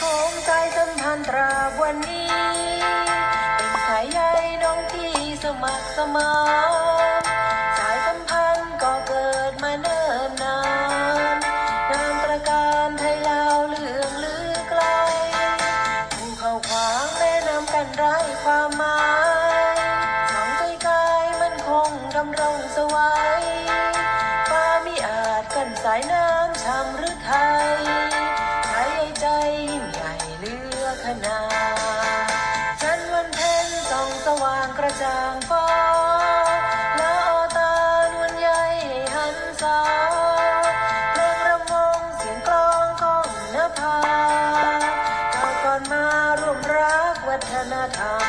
ของสายสัมพันธ์ตราวันนี้ เป็นสายใยน้องที่สมัครสมานสายสัมพันธ์ก็เกิดมาเนิ่นนานนามประการไทยลาวเลืองลือไกลผู้เข้าขวางแนะนำกันไร้ความหมายสองใจกายมันคงดำรงสวัยฟ้ามิอาจกันสายน้ำชำหรือไทย ลือขนาฉันวันเพ็ญส่องสว่างกระจ่างฟ้าละอตานวลใยให้หันสาเพลงระวงเสียงกลองของนภาก้าก่อนมาร่วมรักวัฒนธรรม